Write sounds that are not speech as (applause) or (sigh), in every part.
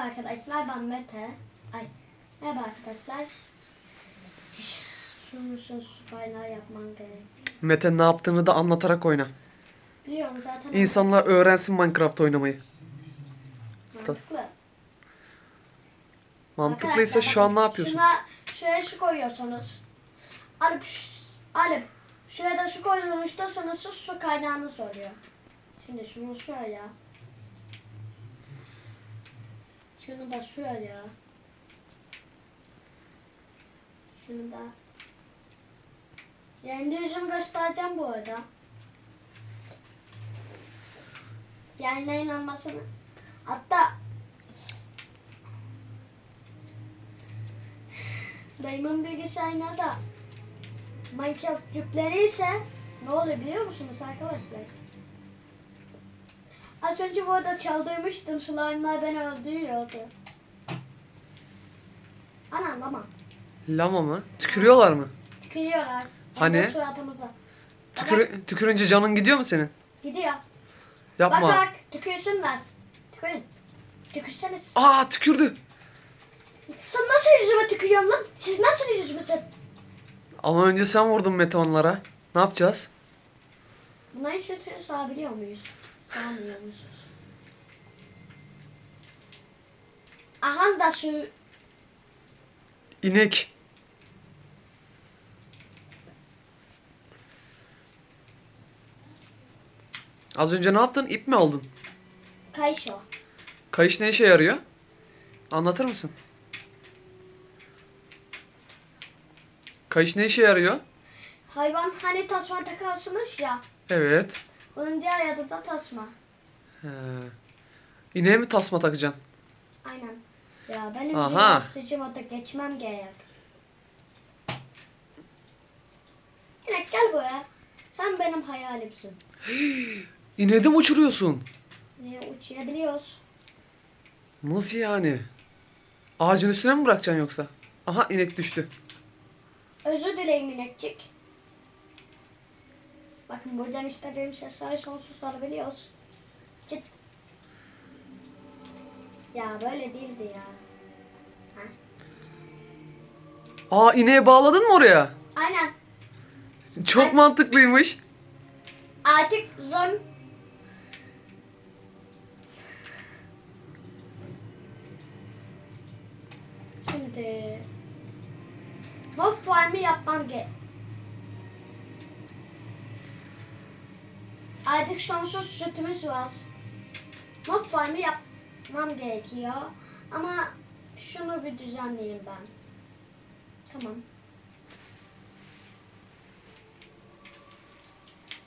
arkadaşlar ben Mete. Ay merhaba arkadaşlar. Şunu şu su kaynağı yapman gerek. Mete ne yaptığını da anlatarak oyna. Biliyorum zaten. İnsanlar öğrensin Minecraft oynamayı. Mantıklı. Mantıklıysa Arkadaşlar şu an bakın, ne yapıyorsun? Şuna, şuraya su koyuyorsunuz. Alıp, ş- alıp şuraya da su koyduğunuz da sana su, su kaynağını soruyor. Şimdi şunu şöyle. Şunu da şöyle. Şunu da. Kendi yüzümü göstereceğim bu arada. Yani inanmasını. Hatta Dayımın bilgisayarına da Minecraft yüklenirse ne oluyor biliyor musunuz arkadaşlar? Az önce bu arada çaldırmıştım slime'lar beni öldürüyordu. Anam lama. Lama mı? Tükürüyorlar mı? Tükürüyorlar. Hem Hani? de suratımıza. Tükür, tükürünce canın gidiyor mu senin? Gidiyor. Yapma. Bak bak tükürsünler. Tükürün. Tükürseniz. Aa tükürdü. Sen nasıl yüzüme tükürüyorsun lan? Siz nasıl yüzüme tükürüyorsun? Ama önce sen vurdun Mete onlara. Ne yapacağız? Bunların kötüyü sağabiliyor muyuz? Aha da şu İnek. Az önce ne yaptın? İp mi aldın? kayışo. Kayış ne işe yarıyor? Anlatır mısın? Kayış ne işe yarıyor? Hayvan hani tasma takarsınız ya. Evet. Onun diğer adı da tasma. He. İneğe mi tasma takacaksın? Aynen. Ya benim Aha. bir orada geçmem gerek. İnek gel buraya. Sen benim hayalimsin. (gasps) İneği de mi uçuruyorsun? Niye uçabiliyoruz? Nasıl yani? Ağacın üstüne mi bırakacaksın yoksa? Aha inek düştü. Özür dileyim inekçik. Bakın buradan istediğim sesleri sonsuz alabiliyoruz. Çıt. Ya böyle değildi ya. Ha? Aa ineğe bağladın mı oraya? Aynen. Çok Ay. mantıklıymış. Artık zon... Şimdi... Mob farmı yapmam gerek. Artık sonsuz sütümüz var. Mob farmı yapmam gerekiyor. Ama şunu bir düzenleyeyim ben. Tamam.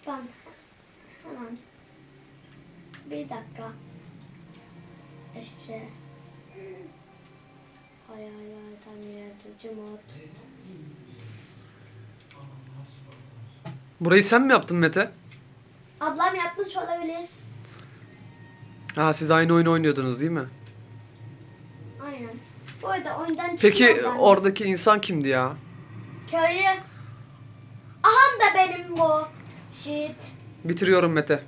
Ben hemen bir dakika. İşte hayallerden yaratıcı mod. Burayı sen mi yaptın Mete? Ablam yapmış olabilir. Ha siz aynı oyunu oynuyordunuz değil mi? Aynen. Bu arada oyundan Peki çıkmadan- oradaki insan kimdi ya? Köylü. Aha da benim bu. Shit. Bitiriyorum Mete.